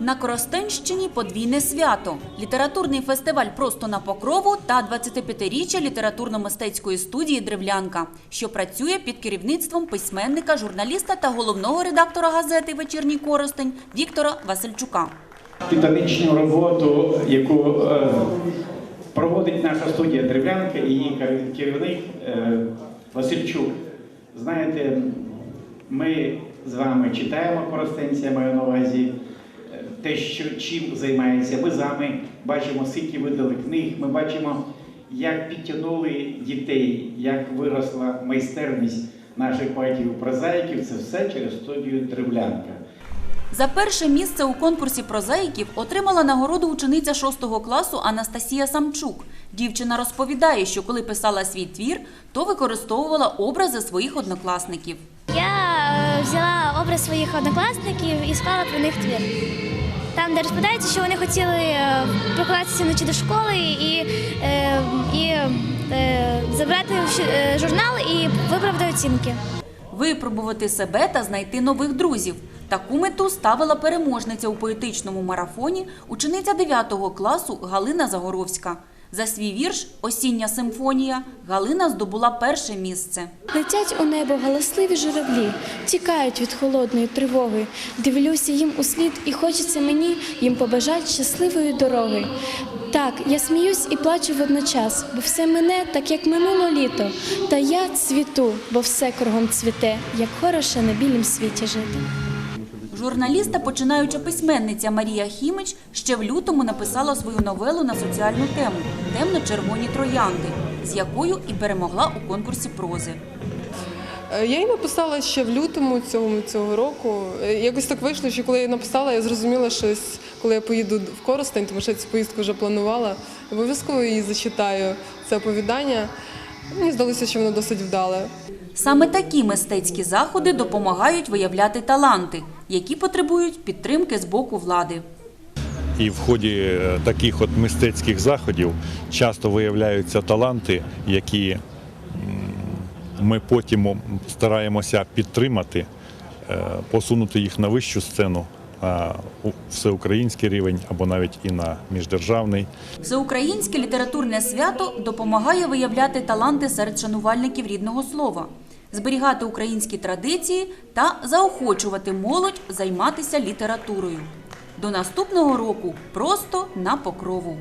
На Коростенщині подвійне свято. Літературний фестиваль просто на покрову та 25-річчя літературно-мистецької студії Древлянка, що працює під керівництвом письменника, журналіста та головного редактора газети Вечірній Коростень Віктора Васильчука. Педагогічну роботу, яку е, проводить наша студія Древлянка і її керівник е, Васильчук. Знаєте, ми з вами читаємо коростенця, маю на увазі те, що чим займається. Ми з вами бачимо, скільки видали книг, ми бачимо, як підтягнули дітей, як виросла майстерність наших поетів-прозаїків. Це все через студію Древлянка. За перше місце у конкурсі прозаїків отримала нагороду учениця 6 класу Анастасія Самчук. Дівчина розповідає, що коли писала свій твір, то використовувала образи своїх однокласників. Я е, взяла образ своїх однокласників і склала про них твір. Там, де розповідається, що вони хотіли прокластися прокладатися вночі до школи і, е, і е, забрати е, журнал і виправити оцінки. Випробувати себе та знайти нових друзів. Таку мету ставила переможниця у поетичному марафоні, учениця 9 класу Галина Загоровська. За свій вірш Осіння симфонія Галина здобула перше місце. Летять у небо галасливі журавлі, тікають від холодної тривоги. Дивлюся їм у слід, і хочеться мені їм побажати щасливої дороги. Так, я сміюсь і плачу водночас, бо все мине, так як минуло літо. Та я цвіту, бо все кругом цвіте, як хороше на білім світі жити. Журналіста, починаюча письменниця Марія Хімич, ще в лютому написала свою новелу на соціальну тему Темно-червоні троянди, з якою і перемогла у конкурсі прози. Е, Я її написала ще в лютому цього, цього року. Е, Якось так вийшло, що коли я написала, я зрозуміла, що коли я поїду в Коростень, тому що я цю поїздку вже планувала, обов'язково її зачитаю, це оповідання. Мені здалося, що воно досить вдале. Саме такі мистецькі заходи допомагають виявляти таланти, які потребують підтримки з боку влади. І в ході е, таких от мистецьких заходів часто виявляються таланти, які ми потім стараємося підтримати, е, посунути їх на вищу сцену, всеукраїнський рівень або навіть і на міждержавний. Всеукраїнське літературне свято допомагає виявляти таланти серед шанувальників рідного слова, зберігати українські традиції та заохочувати молодь займатися літературою. До наступного року просто на покрову.